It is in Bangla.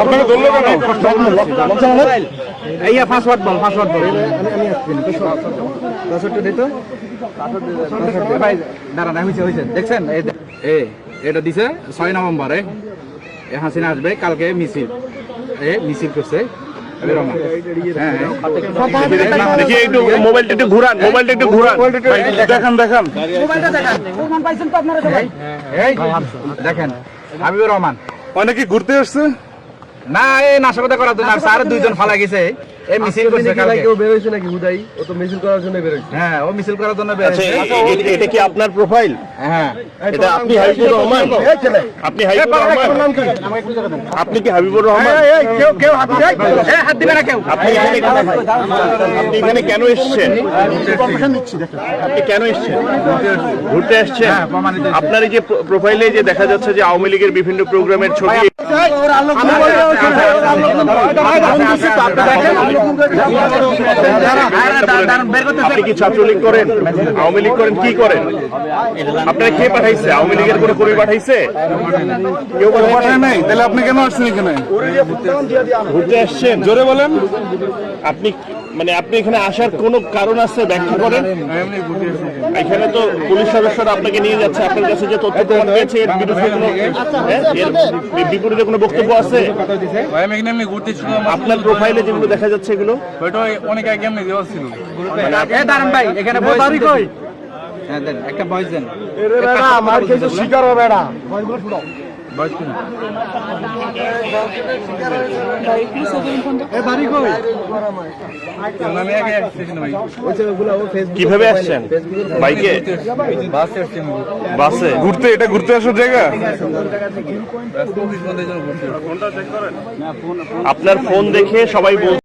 আপনাকে ধরলো কেন এই পাসওয়ার্ড বল পাসওয়ার্ড বল। ভাই দাঁড়ান হয়েছে হয়েছে দেখছেন? এ এটা দিছে ছয় নভেম্বরে। এ হাসিনা আসবে কালকে মিছিল। এ মিছিল করছে। হ্যাঁ, হ্যাঁ। একটু মোবাইলটা একটু ঘুরান মোবাইলটা একটু ঘুরান। দেখান। দেখান এই দেখেন। হাবিবুর রহমান। অনেকে ঘুরতে আসছে? না এই নাশকতা করার জন্য আর স্যার দুইজন ফালা গেছে। এই মিছিল করছে কালকে বেরোইছে নাকি হুদাই ও তো মিছিল করার জন্য বেরোইছে হ্যাঁ ও মিছিল করার জন্য আচ্ছা বেরিয়েছে এ- এ- এটা কি আপনার প্রোফাইল হ্যাঁ এটা আপনি হাবিবুর রহমান আপনি হাবিবুর রহমান আপনি কি হাবিবুর রহমান কেউ কেউ হাত দেয় হাত দিবে না কেউ আপনি আপনি এখানে কেন এসেছেন আপনি কেন এসেছেন ঘুরতে হ্যাঁ, হয়েছে। আপনার এই যে প্রোফাইলে যে দেখা যাচ্ছে যে আওয়ামী লীগের বিভিন্ন প্রোগ্রামের ছবি আপনি কি ছাত্রলীগ করেন? আওয়ামী লীগ করেন কি করেন? আপনারা কে পাঠাইছে? আওয়ামী লীগের কোনো কর্মী পাঠাইছে? কেউ পাঠায় নাই? তাহলে আপনি কেন আসছেন এখানে? ঘুরতে আসছেন। জোরে বলেন। আপনি মানে আপনি এখানে আসার কোনো কারণ আছে? ব্যাখ্যা করেন। এখানে তো পুলিশ সদস্যরা আপনাকে নিয়ে যাচ্ছে। আপনার কাছে যে তথ্য প্রমাণ পেয়েছে এর বিরুদ্ধে কোনো হ্যাঁ, এর বিপরীতে কোনো বক্তব্য আছে? আপনার প্রোফাইলে যেগুলো দেখা যাচ্ছে এগুলো? ওইটা অনেক আগে এমনি দেওয়া ছিল। এ দাঁড়ান ভাই এখানে বয়স কই? হ্যাঁ দেন একটা বয়স দেন। আমার কিছু শিকার হবে না বয়স কিনা আমি আগে আসতেছি না ভাই। কীভাবে আসছেন? বাইকে? বাসে ঘুরতে এটা ঘুরতে আসার জায়গা? আপনার ফোন দেখে সবাই বল